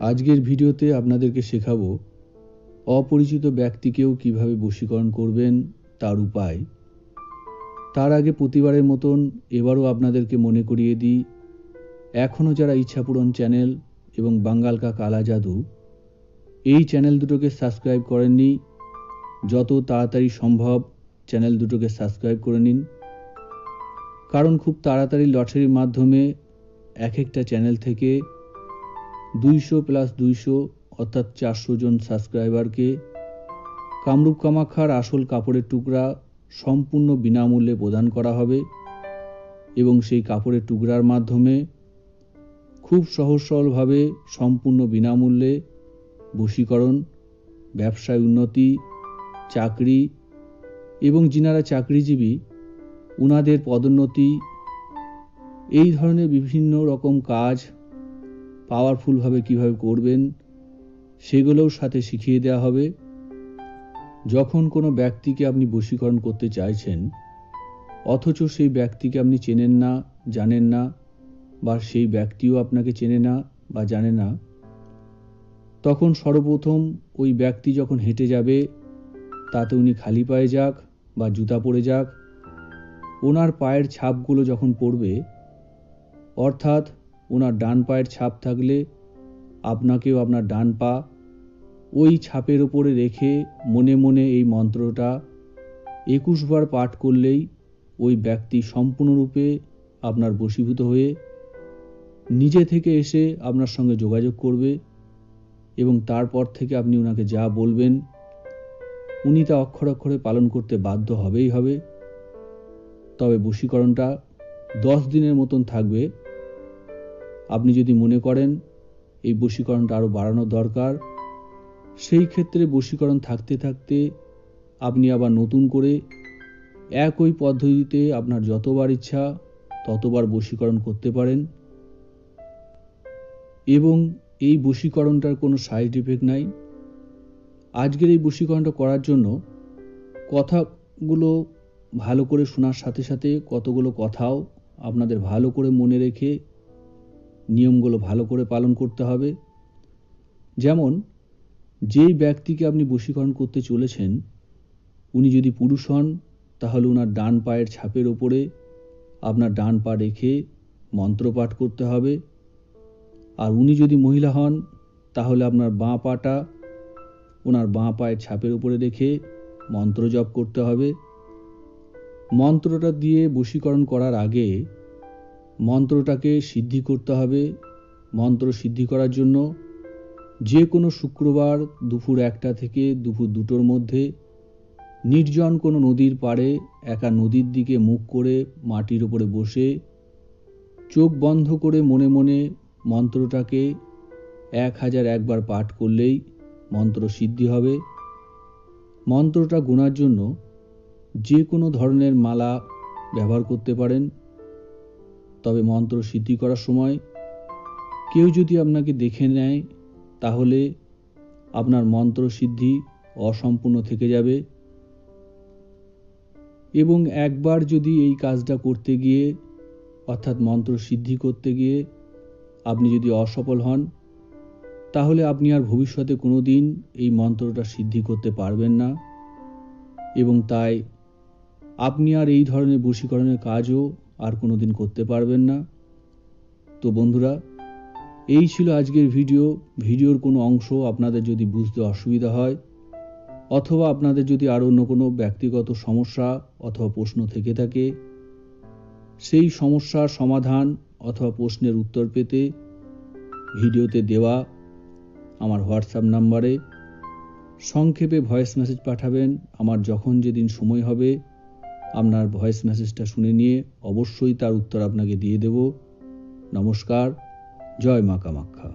আজকের ভিডিওতে আপনাদেরকে শেখাবো অপরিচিত ব্যক্তিকেও কীভাবে বশীকরণ করবেন তার উপায়। তার আগে প্রতিবারের মতন এবারও আপনাদেরকে মনে করিয়ে দিই, এখনও যারা ইচ্ছাপূরণ চ্যানেল এবং বাঙ্গালকা কালা জাদু, এই চ্যানেল দুটোকে সাবস্ক্রাইব করেননি, যত তাড়াতাড়ি সম্ভব চ্যানেল দুটোকে সাবস্ক্রাইব করে নিন। কারণ খুব তাড়াতাড়ি লটারির মাধ্যমে এক একটা চ্যানেল থেকে দুইশো প্লাস দুইশো, অর্থাৎ চারশো জন সাবস্ক্রাইবারকে কামরূপ কামাখ্যার আসল কাপড়ের টুকরা সম্পূর্ণ বিনামূল্যে প্রদান করা হবে এবং সেই কাপড়ের টুকরার মাধ্যমে খুব সহজ সরলভাবে সম্পূর্ণ বিনামূল্যে বশীকরণ, ব্যবসায় উন্নতি, চাকরি এবং যিনারা চাকরিজীবী, উনাদের পদোন্নতি, এই ধরনের বিভিন্ন রকম কাজ পাওয়ারফুলভাবে কীভাবে করবেন, সেগুলোও সাথে শিখিয়ে দেওয়া হবে। যখন কোনো ব্যক্তিকে আপনি বশীকরণ করতে চাইছেন, অথচ সেই ব্যক্তিকে আপনি চেনেন না, জানেন না, বা সেই ব্যক্তিও আপনাকে চেনে না বা জানে না, তখন সর্বপ্রথম ওই ব্যক্তি যখন হেঁটে যাবে, তাতে উনি খালি পায়ে যাক বা জুতা পরে যাক, ওনার পায়ের ছাপগুলো যখন পড়বে, অর্থাৎ ওনার ডান পায়ের ছাপ থাকলে আপনাকেও আপনার ডান পা ওই ছাপের ওপরে রেখে মনে মনে এই মন্ত্রটা একুশবার পাঠ করলেই ওই ব্যক্তি সম্পূর্ণরূপে আপনার বশীভূত হয়ে নিজে থেকে এসে আপনার সঙ্গে যোগাযোগ করবে এবং তারপর থেকে আপনি ওনাকে যা বলবেন, উনি তা অক্ষর অক্ষরে পালন করতে বাধ্য হবেই হবে। তবে বশীকরণটা দশ দিনের মতন থাকবে। আপনি যদি মনে করেন এই বশীকরণটা আরও বাড়ানো দরকার, সেই ক্ষেত্রে বশীকরণ থাকতে থাকতে আপনি আবার নতুন করে একই পদ্ধতিতে আপনার যতবার ইচ্ছা ততবার বশীকরণ করতে পারেন এবং এই বশীকরণটার কোনো সাইড ইফেক্ট নাই। আজকের এই বশীকরণটা করার জন্য কথাগুলো ভালো করে শোনার সাথে সাথে কতগুলো কথাও আপনাদের ভালো করে মনে রেখে নিয়মগুলো ভালো করে পালন করতে হবে। যেমন, যেই ব্যক্তিকে আপনি বশীকরণ করতে চলেছেন, উনি যদি পুরুষ হন, তাহলে ওনার ডান পায়ের ছাপের ওপরে আপনার ডান পা রেখে মন্ত্রপাঠ করতে হবে। আর উনি যদি মহিলা হন, তাহলে আপনার বাঁ পাটা ওনার বাঁ পায়ের ছাপের উপরে রেখে মন্ত্র জপ করতে হবে। মন্ত্রটা দিয়ে বশীকরণ করার আগে মন্ত্রটাকে সিদ্ধি করতে হবে। মন্ত্র সিদ্ধি করার জন্য যে কোনো শুক্রবার দুপুর একটা থেকে দুপুর দুটোর মধ্যে নির্জন কোনো নদীর পাড়ে একা নদীর দিকে মুখ করে মাটির ওপরে বসে চোখ বন্ধ করে মনে মনে মন্ত্রটাকে এক হাজার একবার পাঠ করলেই মন্ত্র সিদ্ধি হবে। মন্ত্রটা গোনার জন্য যে কোনো ধরনের মালা ব্যবহার করতে পারেন। তবে মন্ত্র সিদ্ধি করার সময় কেউ যদি আপনাকে দেখে নেয়, তাহলে আপনার মন্ত্র সিদ্ধি অসম্পূর্ণ থেকে যাবে। এবং একবার যদি এই কাজটা করতে গিয়ে, অর্থাৎ মন্ত্র সিদ্ধি করতে গিয়ে আপনি যদি অসফল হন, তাহলে আপনি আর ভবিষ্যতে কোনো দিন এই মন্ত্রটা সিদ্ধি করতে পারবেন না। এবং তাই আপনি আর এই ধরনের বশীকরণের কাজও আর কোনো দিন করতে পারবেন না। তো বন্ধুরা, এই ছিল আজকের ভিডিও। ভিডিওর কোনো অংশ আপনাদের যদি বুঝতে অসুবিধা হয়, অথবা আপনাদের যদি আরও অন্য কোনো ব্যক্তিগত সমস্যা অথবা প্রশ্ন থেকে থাকে, সেই সমস্যার সমাধান অথবা প্রশ্নের উত্তর পেতে ভিডিওতে দেওয়া আমার হোয়াটসঅ্যাপ নাম্বারে। সংক্ষেপে ভয়েস মেসেজ পাঠাবেন। আমার যখন যেদিন সময় হবে আপনার ভয়েস মেসেজটা শুনে নিয়ে অবশ্যই তার উত্তর আপনাকে দিয়ে দেব। নমস্কার, জয় মা কামাখ্যা